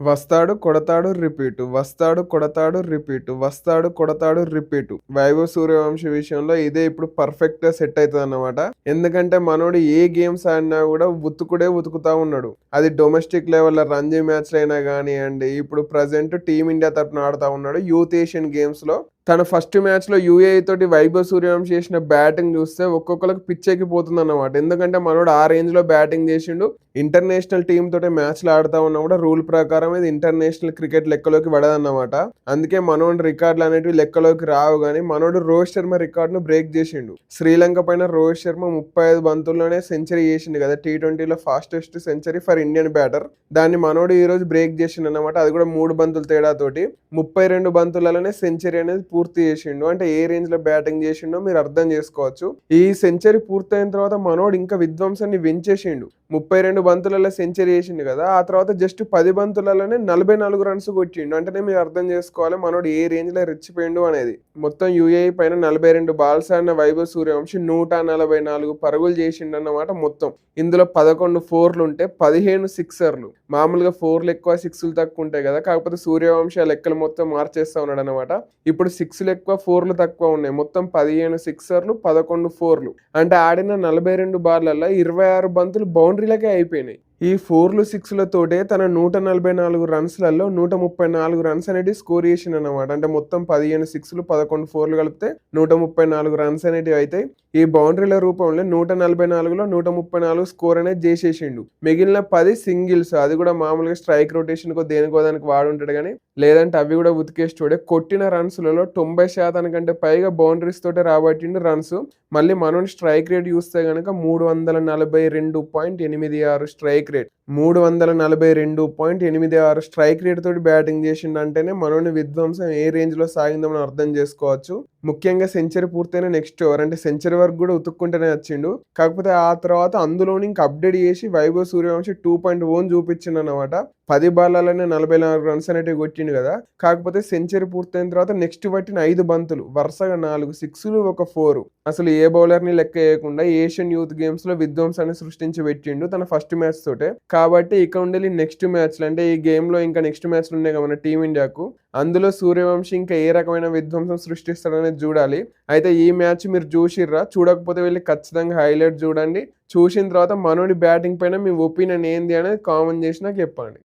వస్తాడు కొడతాడు రిపీటు. వస్తాడు కొడతాడు రిపీట్. వస్తాడు కొడతాడు రిపీటు. వైభవ్ సూర్యవంశి విషయంలో ఇదే ఇప్పుడు పర్ఫెక్ట్గా సెట్ అవుతుంది అన్నమాట ఎందుకంటే మనోడు ఏ గేమ్స్ ఆడినా కూడా ఉతుకుడే ఉతుకుతా ఉన్నాడు. అది డొమెస్టిక్ లెవెల్ రంజీ మ్యాచ్ అయినా కానివ్వండి ఇప్పుడు ప్రజెంట్ టీమిండియా తరపున ఆడుతా ఉన్నాడు. యూత్ ఏషియన్ గేమ్స్లో తన ఫస్ట్ మ్యాచ్లో యూఏఈ తోటి వైభవ్ సూర్యవంశి చేసిన బ్యాటింగ్ చూస్తే ఒక్కొక్కరికి పిచ్చెక్కిపోతుంది అన్నమాట ఎందుకంటే మనోడు ఆ రేంజ్లో బ్యాటింగ్ చేసిండు. ఇంటర్నేషనల్ టీమ్ తోటి మ్యాచ్లు ఆడుతా ఉన్నా కూడా రూల్ ప్రకారం ఇది ఇంటర్నేషనల్ క్రికెట్ లెక్కలోకి పడదన్నమాట. అందుకే మనోడి రికార్డులు అనేటివి లెక్కలోకి రావు కానీ మనోడు రోహిత్ శర్మ రికార్డును బ్రేక్ చేసిండు. శ్రీలంక పైన రోహిత్ శర్మ ముప్పై ఐదు బంతుల్లోనే సెంచరీ చేసిండు కదా టీ ట్వంటీలో fastest century for Indian batter దాన్ని మనోడు ఈ రోజు బ్రేక్ చేసిండు అనమాట అది కూడా మూడు బంతుల తేడాతోటి. ముప్పై రెండు బంతులలోనే సెంచరీ అనేది పూర్తి చేసిండు. అంటే ఏ రేంజ్లో బ్యాటింగ్ చేసిండో మీరు అర్థం చేసుకోవచ్చు. ఈ సెంచరీ పూర్తయిన తర్వాత మనోడు ఇంకా విధ్వంసాన్ని వెంచేసిండు. ముప్పై రెండు బంతులలో సెంచరీ చేసిండు కదా ఆ తర్వాత జస్ట్ పది బంతులలోనే నలభై నాలుగు రన్స్ కొట్టిండు. అంటేనే మీరు అర్థం చేసుకోవాలి మనోడు ఏ రేంజ్లో రెచ్చిపోయిండు అనేది. మొత్తం యూఏఈ పైన నలభై రెండు బాల్స్ ఆడిన వైభవ్ సూర్యవంశి నూట నలభై నాలుగు పరుగులు చేసిండు అన్నమాట మొత్తం. ఇందులో పదకొండు ఫోర్లు ఉంటే పదిహేను సిక్సర్లు. మామూలుగా ఫోర్లు ఎక్కువ సిక్స్లు తక్కువ ఉంటాయి కదా కాకపోతే సూర్యవంశ లెక్కలు మొత్తం మార్చేస్తా ఉన్నాడు అనమాట ఇప్పుడు సిక్స్లు ఎక్కువ ఫోర్లు తక్కువ ఉన్నాయి. మొత్తం పదిహేను సిక్సర్లు పదకొండు ఫోర్లు. అంటే ఆడిన నలభై రెండు బార్లలో ఇరవై ఆరు బంతులు బౌండరీలకే అయిపోయినాయి. ఈ ఫోర్లు సిక్స్లతోటే తన నూట నలభై నాలుగు రన్స్లలో నూట ముప్పై నాలుగు రన్స్ అనేది స్కోర్ చేసిన అనమాట అంటే మొత్తం పదిహేను సిక్స్లు పదకొండు ఫోర్లు కలిపితే నూట ముప్పై నాలుగు రన్స్ అనేటివి అయితే ఈ బౌండరీల రూపంలో నూట నలభై నాలుగులో నూట ముప్పై నాలుగు స్కోర్ అనేది చేసేసిండు. మిగిలిన పది సింగిల్స్ అది కూడా మామూలుగా స్ట్రైక్ రొటేషన్ కో దేనికో దానికి వాడుంటాడు కానీ లేదంటే అవి కూడా ఉతికేసి చూడే కొట్టిన రన్స్లలో తొంభై శాతానికంటే పైగా బౌండరీస్ తోటే రాబట్టిండు రన్స్. మళ్ళీ మనం స్ట్రైక్ రేట్ చూస్తే కనుక మూడు వందల నలభై రెండు పాయింట్ ఎనిమిది ఆరు స్ట్రైక్ రేట్. మూడు వందల నలభై రెండు పాయింట్ ఎనిమిది ఆరు స్ట్రైక్ రేట్ తోటి బ్యాటింగ్ చేసిండు అంటేనే మనోని విధ్వంసం ఏ రేంజ్లో సాగిందో మనం అర్థం చేసుకోవచ్చు. ముఖ్యంగా సెంచరీ పూర్తయిన నెక్స్ట్ ఓవర్ అంటే సెంచరీ వరకు కూడా ఉతుక్కుంటేనే వచ్చిండు కాకపోతే ఆ తర్వాత అందులోని ఇంకా అప్డేట్ చేసి Vaibhav Suryavanshi two point own చూపించిండు అనమాట పది బాల్లలోనే నలభై నాలుగు రన్స్ అనేటివి కొట్టిండు కదా. కాకపోతే సెంచరీ పూర్తయిన తర్వాత నెక్స్ట్ పట్టిన ఐదు బంతులు. వరుసగా నాలుగు సిక్స్లు ఒక ఫోర్ అసలు ఏ బౌలర్ని లెక్క వేయకుండా ఏషియన్ యూత్ గేమ్స్లో విధ్వంసాన్ని సృష్టించి పెట్టిండు తన ఫస్ట్ మ్యాచ్ తోటే. కాబట్టి ఇక ఉండాలి నెక్స్ట్ మ్యాచ్లు అంటే ఈ గేమ్లో ఇంకా నెక్స్ట్ మ్యాచ్లు ఉన్నాయి కదా మన టీమిండియాకు అందులో సూర్యవంశీ ఇంకా ఏ రకమైన విధ్వంసం సృష్టిస్తాడనేది చూడాలి. అయితే ఈ మ్యాచ్ మీరు చూసిర్రా? చూడకపోతే వెళ్ళి ఖచ్చితంగా హైలైట్ చూడండి. చూసిన తర్వాత మనోడి బ్యాటింగ్ పైన మీ ఒపీనియన్ ఏంది అనేది కామెంట్ చేసి నాకు చెప్పండి.